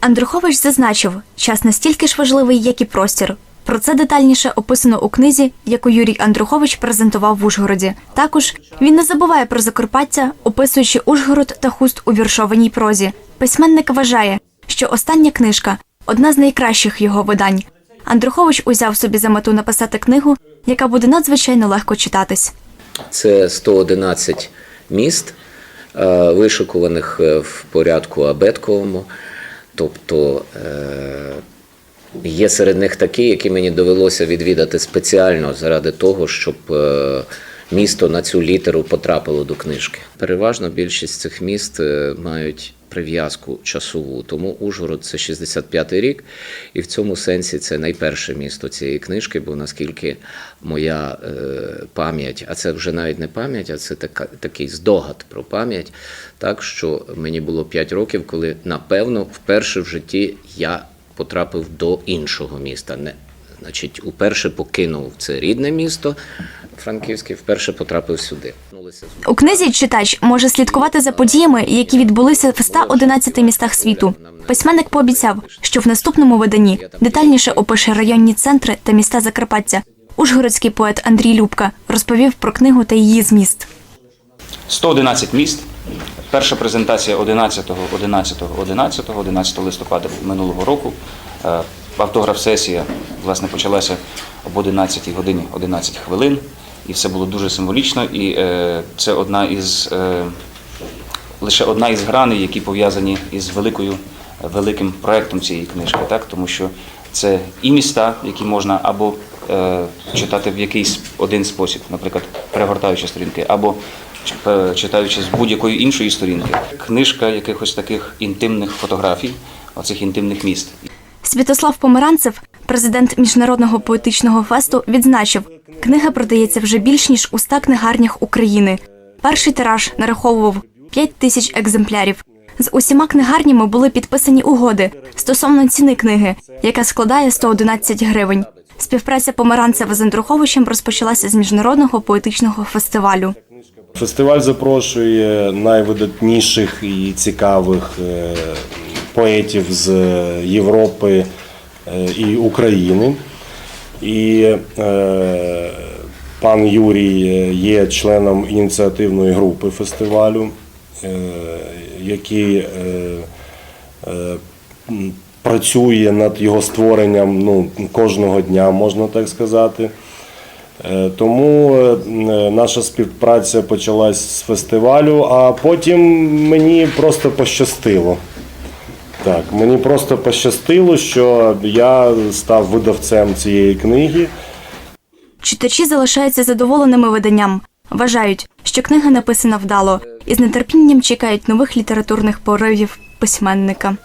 Андрухович зазначив, час настільки ж важливий, як і простір. Про це детальніше описано у книзі, яку Юрій Андрухович презентував в Ужгороді. Також він не забуває про Закарпаття, описуючи Ужгород та хуст у віршованій прозі. Письменник вважає, що остання книжка одна з найкращих його видань. Андрухович узяв собі за мету написати книгу, яка буде надзвичайно легко читатись. Це 111 міст, е, вишикуваних е, в порядку абетковому. Тобто е, є серед них такі, які мені довелося відвідати спеціально заради того, щоб е, місто на цю літеру потрапило до книжки. Переважно більшість цих міст е, мають прив'язку часову. Тому Ужгород це 65-й рік, і в цьому сенсі це найперше місто цієї книжки, бо наскільки моя е, пам'ять, а це вже навіть не пам'ять, а це така, такий здогад про пам'ять, так що мені було 5 років, коли напевно вперше в житті я потрапив до іншого міста. Не, значить, уперше покинув це рідне місто Франківське, вперше потрапив сюди. У книзі читач може слідкувати за подіями, які відбулися в 111 містах світу. Письменник пообіцяв, що в наступному виданні детальніше опише районні центри та міста Закарпаття. Ужгородський поет Андрій Любка розповів про книгу та її зміст. 111 міст. Перша презентація 11, 11, 11, 11 листопада минулого року. Е, Автограф-сесія власне почалася об 11 годині 11 хвилин, і все було дуже символічно. І е, це одна із е, лише одна із граней, які пов'язані із великою великим проектом цієї книжки, так тому що це і міста, які можна або е, читати в якийсь один спосіб, наприклад, перегортаючи сторінки, або е, читаючи з будь-якої іншої сторінки. Книжка якихось таких інтимних фотографій, оцих інтимних міст. Святослав Померанцев, президент міжнародного поетичного фесту, відзначив, книга продається вже більш ніж у 100 книгарнях України. Перший тираж нараховував 5 тисяч екземплярів. З усіма книгарнями були підписані угоди стосовно ціни книги, яка складає 111 гривень. Співпраця Померанцева з Андруховичем розпочалася з міжнародного поетичного фестивалю. Фестиваль запрошує найвидатніших і цікавих е, поетів з Європи і України. І е, пан Юрій є членом ініціативної групи фестивалю, е, який е, е, працює над його створенням ну, кожного дня, можна так сказати. Е, Тому е, наша співпраця почалась з фестивалю, а потім мені просто пощастило. Так, мені просто пощастило, що я став видавцем цієї книги. Читачі залишаються задоволеними виданням. Вважають, що книга написана вдало і з нетерпінням чекають нових літературних поривів письменника.